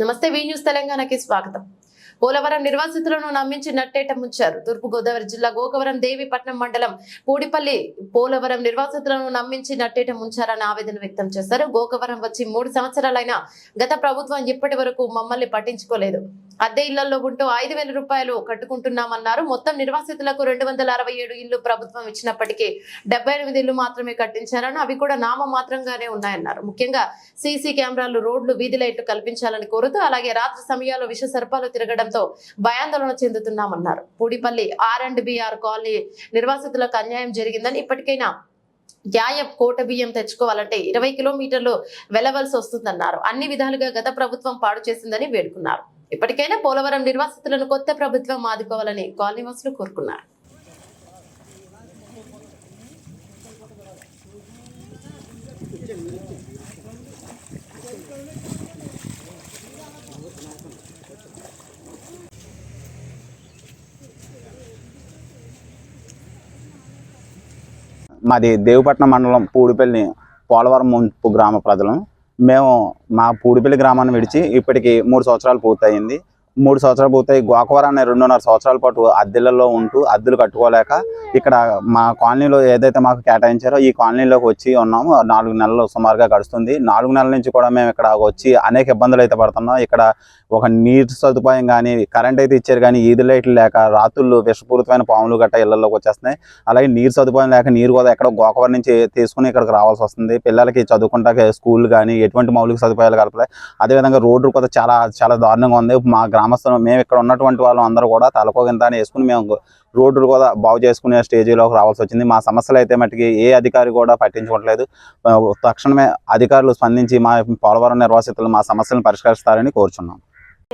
నమస్తే వి న్యూస్ తెలంగాణకి స్వాగతం. పోలవరం నిర్వాసితులను నమ్మించి నట్టేట ముంచారు. తూర్పు గోదావరి జిల్లా గోకవరం దేవిపట్నం మండలం పూడిపల్లి పోలవరం నిర్వాసితులను నమ్మించి నట్టేట ముంచారని ఆవేదన వ్యక్తం చేశారు. గోకవరం వచ్చి మూడు సంవత్సరాలైన గత ప్రభుత్వం ఇప్పటి వరకు మమ్మల్ని పట్టించుకోలేదు. అద్దె ఇళ్ళలో ఉంటూ ఐదు వేల రూపాయలు కట్టుకుంటున్నామన్నారు. మొత్తం నిర్వాసితులకు రెండు వందల అరవై ఏడు ఇళ్ళు ప్రభుత్వం ఇచ్చినప్పటికీ డెబ్బై ఎనిమిది ఇళ్ళు మాత్రమే కట్టించారని అవి కూడా నామ మాత్రంగానే ఉన్నాయన్నారు. ముఖ్యంగా సీసీ కెమెరాలు రోడ్లు వీధి లైట్లు కల్పించాలని కోరుతూ అలాగే రాత్రి సమయాల్లో విష సర్పాలు తిరగడంతో భయాందోళన చెందుతున్నామన్నారు. Pudipalli R and BR colony నిర్వాసితులకు అన్యాయం జరిగిందని ఇప్పటికైనా న్యాయం కోట బియ్యం తెచ్చుకోవాలంటే ఇరవై కిలోమీటర్లు వెళ్ళవలసి వస్తుందన్నారు. అన్ని విధాలుగా గత ప్రభుత్వం పాడు చేసిందని వేడుకున్నారు. ఇప్పటికైనా పోలవరం నిర్వాసితులను కొత్త ప్రభుత్వం ఆదుకోవాలని కాలనీవాసులు కోరుకున్నారు. మాది దేవపట్నం మండలం పూడిపల్లి పోలవరం ముంపు గ్రామ ప్రజలం. మేము మా పూడిపల్లి గ్రామాన్ని విడిచి ఇప్పటికి మూడు సంవత్సరాలు పూర్తయింది. మూడు సంవత్సరాలు పూర్తయి అనే రెండున్నర సంవత్సరాల పాటు అద్దెలలో ఉంటూ అద్దెలు కట్టుకోలేక ఇక్కడ మా కాలనీలో ఏదైతే మాకు కేటాయించారో ఈ కాలనీలోకి వచ్చి ఉన్నాము. నాలుగు నెలలు సుమారుగా గడుస్తుంది. నాలుగు నెలల నుంచి కూడా మేము ఇక్కడ వచ్చి అనేక ఇబ్బందులు అయితే పడుతున్నాం. ఇక్కడ ఒక నీటి సదుపాయం కానీ కరెంట్ అయితే ఇచ్చారు కానీ ఈది లైట్లు లేక రాత్రులు విషపూరితమైన పాములు గట్ట ఇళ్ళలోకి వచ్చేస్తున్నాయి. అలాగే నీరు సదుపాయం లేక నీరు కూడా ఎక్కడ గోకవరం నుంచి తీసుకుని ఇక్కడికి రావాల్సి వస్తుంది. పిల్లలకి చదువుకుంటాక స్కూల్ కానీ ఎటువంటి మౌలిక సదుపాయాలు కలపలే. అదేవిధంగా రోడ్డు కూడా చాలా చాలా దారుణంగా ఉంది. మా గ్రామస్తులు మేము ఇక్కడ ఉన్నటువంటి వాళ్ళు అందరూ కూడా తలకోగింత అని వేసుకుని మేము రోడ్లు కూడా బాగు చేసుకునే స్టేజీలోకి రావాల్సి వచ్చింది. మా సమస్యలు అయితే మటుకి ఏ అధికారి కూడా పట్టించుకోవట్లేదు. తక్షణమే అధికారులు స్పందించి మా పోలవరం నిర్వాసితులు మా సమస్యలను పరిష్కరిస్తారని కోరుచున్నాం.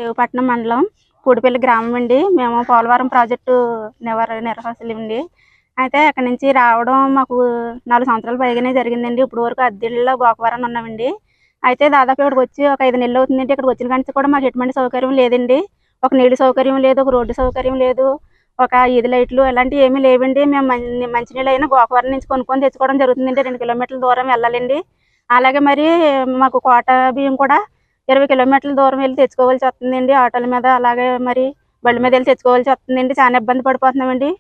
దేవపట్నం మండలం పూడిపల్లి గ్రామం అండి. మేము పోలవరం ప్రాజెక్టు నిర్వాసులు అండి. అయితే అక్కడి నుంచి రావడం మాకు నాలుగు సంవత్సరాలు పైగానే జరిగిందండి. ఇప్పుడు వరకు అద్దెల్లో గోకవరం ఉన్నామండి. అయితే దాదాపు ఇక్కడికి వచ్చి ఒక ఐదు నెలలు అవుతుందండి. ఇక్కడికి వచ్చిన కానీ కూడా మాకు ఎటువంటి సౌకర్యం లేదండి. ఒక నీళ్ళు సౌకర్యం లేదు ఒక రోడ్డు సౌకర్యం లేదు ఒక ఈది లైట్లు ఇలాంటివి ఏమీ లేవండి. మేము మంచి మంచినీళ్ళు అయినా గోకవరం నుంచి కొనుక్కొని తెచ్చుకోవడం జరుగుతుందండి. రెండు కిలోమీటర్ల దూరం వెళ్ళాలండి. అలాగే మరి మాకు కోట బియ్యం కూడా ఇరవై కిలోమీటర్ల దూరం వెళ్ళి తెచ్చుకోవాల్సి వస్తుందండి. ఆటోల మీద అలాగే మరి బళ్ళ మీద వెళ్ళి తెచ్చుకోవాల్సి వస్తుందండి. చాలా ఇబ్బంది పడిపోతున్నామండి.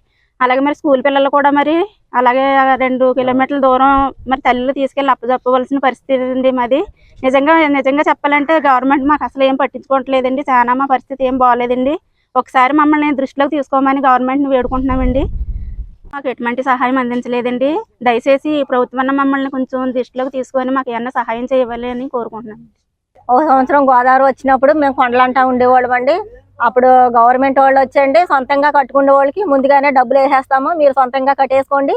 అలాగే మరి స్కూల్ పిల్లలు కూడా మరి అలాగే రెండు కిలోమీటర్ల దూరం మరి తల్లిలు తీసుకెళ్ళి అప్పచెప్పవలసిన పరిస్థితి ఉంది మాది. నిజంగా నిజంగా చెప్పాలంటే గవర్నమెంట్ మాకు అసలు ఏం పట్టించుకోవట్లేదండి. చాలా మా పరిస్థితి ఏం బాగోలేదండి ఒకసారి మమ్మల్ని దృష్టిలోకి తీసుకోమని గవర్నమెంట్ని వేడుకుంటున్నామండి. మాకు ఎటువంటి సహాయం అందించలేదండి. దయచేసి ప్రభుత్వం మమ్మల్ని కొంచెం దృష్టిలోకి తీసుకొని మాకు ఏమన్నా సహాయం చేయవాలి అని కోరుకుంటున్నాం ఒక సంవత్సరం గోదావరి వచ్చినప్పుడు మేము కొండలంటా ఉండేవాళ్ళం అండి అప్పుడు గవర్నమెంట్ వాళ్ళు వచ్చండి సొంతంగా కట్టుకునే వాళ్ళకి ముందుగానే డబ్బులు వేసేస్తాము మీరు సొంతంగా కట్టేసుకోండి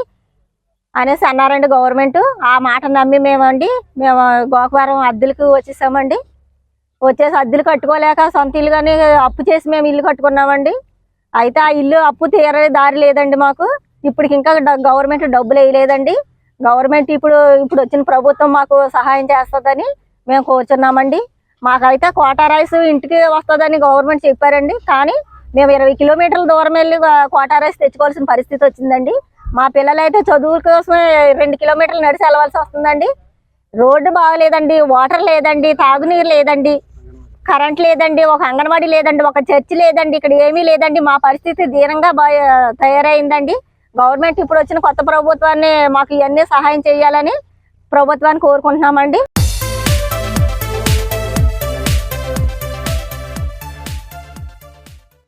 అనేసి అన్నారండి గవర్నమెంట్. ఆ మాట నమ్మి మేమండి మేము గోకవరం అద్దెలకు వచ్చేసామండి. వచ్చేసి అద్దెలు కట్టుకోలేక సొంత ఇల్లు కానీ అప్పు చేసి మేము ఇల్లు కట్టుకున్నామండి. అయితే ఆ ఇల్లు అప్పు తీరే దారి లేదండి మాకు. ఇప్పటికి ఇంకా డ- గవర్నమెంట్ డబ్బులు వేయలేదండి. గవర్నమెంట్ ఇప్పుడు ఇప్పుడు వచ్చిన ప్రభుత్వం మాకు సహాయం చేస్తుందని మేము కోరుచున్నామండి. మాకైతే కోటా రైస్ ఇంటికి వస్తుందని గవర్నమెంట్ చెప్పారండి. కానీ మేము ఇరవై కిలోమీటర్ల దూరం వెళ్ళి కోటా రైస్ తెచ్చుకోవాల్సిన పరిస్థితి వచ్చిందండి. మా పిల్లలైతే చదువుల కోసమే రెండు కిలోమీటర్లు నడిచి వెళ్ళవలసి వస్తుందండి. రోడ్డు బాగలేదండి వాటర్ లేదండి తాగునీరు లేదండి కరెంట్ లేదండి ఒక అంగన్వాడీ లేదండి ఒక చర్చి లేదండి ఇక్కడ ఏమీ లేదండి. మా పరిస్థితి దీనంగా బా తయారైందండి. గవర్నమెంట్ ఇప్పుడు వచ్చిన కొత్త ప్రభుత్వాన్ని మాకు ఇవన్నీ సహాయం చేయాలని ప్రభుత్వాన్ని కోరుకుంటున్నామండి.